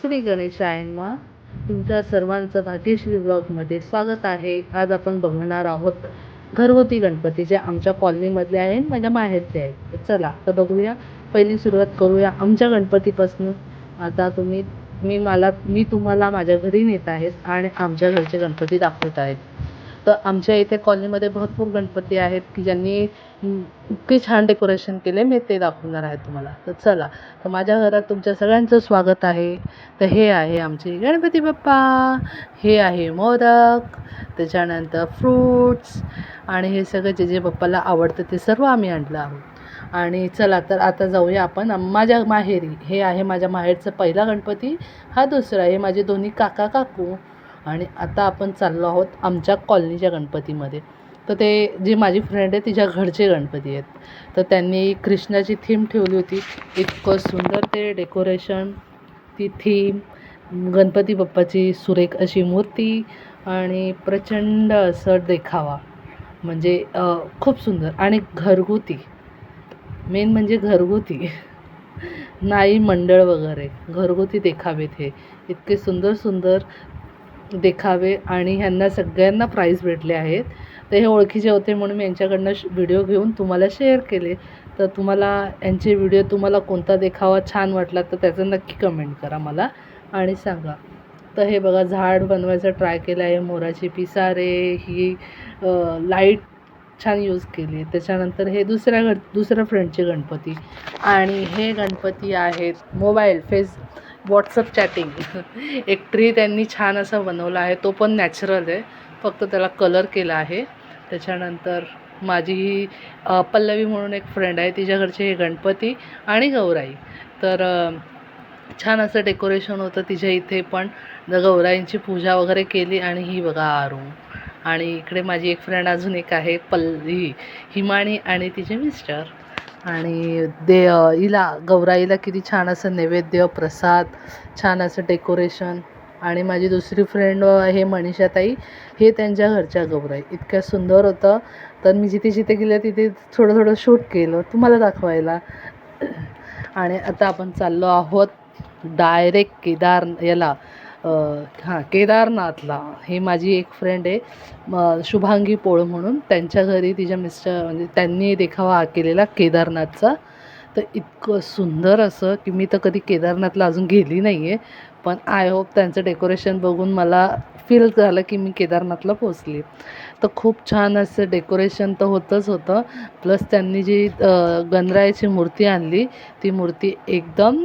श्री गणेशायनमा तुमच्या सर्वांचं भाग्यश्री ब्लॉगमध्ये स्वागत आहे. आज आपण बघणार आहोत घरगुती गणपती जे आमच्या कॉलनीमधले आहे माझ्या माहेरचे आहेत. चला तर बघूया. पहिली सुरुवात करूया आमच्या गणपतीपासून. आता तुम्ही मी मला मी तुम्हाला माझ्या घरी नेत आहेत आणि आमच्या घरचे गणपती दाखवत आहेत. तर आमच्या इथे कॉलनीमध्ये भरपूर गणपती आहेत की ज्यांनी इतकी छान डेकोरेशन केले मी ते दाखवणार आहे तुम्हाला. तर चला तर माझ्या घरात तुमच्या सगळ्यांचं स्वागत आहे. तर हे आहे आमचे गणपती बाप्पा हे आहे मोदक त्याच्यानंतर फ्रूट्स आणि हे सगळं जे जे बाप्पाला आवडतं ते सर्व आम्ही आणलं आहोत. आणि चला तर आता जाऊया आपण. माझ्या माहेरी हे आहे माझ्या माहेरचा पहिला गणपती हा दुसरा हे माझे दोन्ही काका काकू आणि आता आपण चाललो आहोत आमच्या कॉलनीच्या गणपतीमध्ये. तर ते जी माझी फ्रेंड आहे तिच्या घरचे गणपती आहेत. तर त्यांनी कृष्णाची थीम ठेवली होती. इतकं सुंदर ते डेकोरेशन ती थीम गणपती बाप्पाची सुरेख अशी मूर्ती आणि प्रचंड असं देखावा. म्हणजे खूप सुंदर. आणि घरगुती. मेन म्हणजे घरगुती. नाही मंडळ वगैरे. घरगुती देखावेत हे. इतके सुंदर सुंदर देखावे आणि ह्यांना सगळ्यांना प्राईज भेटले आहेत. तर हे ओळखीचे होते म्हणून मी यांच्याकडनं व्हिडिओ घेऊन तुम्हाला शेअर केले. तर तुम्हाला यांचे व्हिडिओ तुम्हाला कोणता देखावा छान वाटला तर त्याचं नक्की कमेंट करा मला आणि सांगा. तर हे बघा झाड बनवायचं ट्राय केलं आहे मोराची पिसारे ही लाइट छान यूज केली. त्याच्यानंतर हे दुसऱ्या गण दुसऱ्या फ्रेंडचे गणपती. आणि हे गणपती आहेत मोबाईल फेस व्हॉट्सअप चॅटिंग एक ट्री त्यांनी छान असा बनवला आहे. तो पण नॅचरल आहे. फक्त त्याला कलर केला आहे. त्याच्यानंतर माझी ही पल्लवी म्हणून एक फ्रेंड आहे. तिच्या घरचे हे गणपती आणि गौराई. तर छान असं डेकोरेशन होतं तिच्या इथे पण. गौराईंची पूजा वगैरे केली आणि ही बघा आरू आणि इकडे माझी एक फ्रेंड अजून एक आहे पल्ली हिमाणी आणि तिचे मिस्टर आणि दे इला हिला गौराईला किती छान असं नैवेद्य प्रसाद छान असं डेकोरेशन. आणि माझी दुसरी फ्रेंड हे मनीषाताई हे त्यांच्या घरच्या गौराई. इतक्या सुंदर होतं. तर मी जिथे जिथे गेले तिथे थोडं थोडं शूट केलं तुम्हाला दाखवायला. आणि आता आपण चाललो आहोत डायरेक्ट केदार याला. हां केदारनाथला. ही माझी एक फ्रेंड आहे मग शुभांगी पोळ म्हणून. त्यांच्या घरी तिच्या मिस्टर म्हणजे त्यांनी देखावा केलेला केदारनाथचा. तर इतकं सुंदर असं की मी तर कधी केदारनाथला अजून गेली नाही आहे पण आय होप त्यांचं डेकोरेशन बघून मला फील झालं की मी केदारनाथला पोचली तर खूप छान असं डेकोरेशन तर होतंच होतं. प्लस त्यांनी जी गणरायाची मूर्ती आणली ती मूर्ती एकदम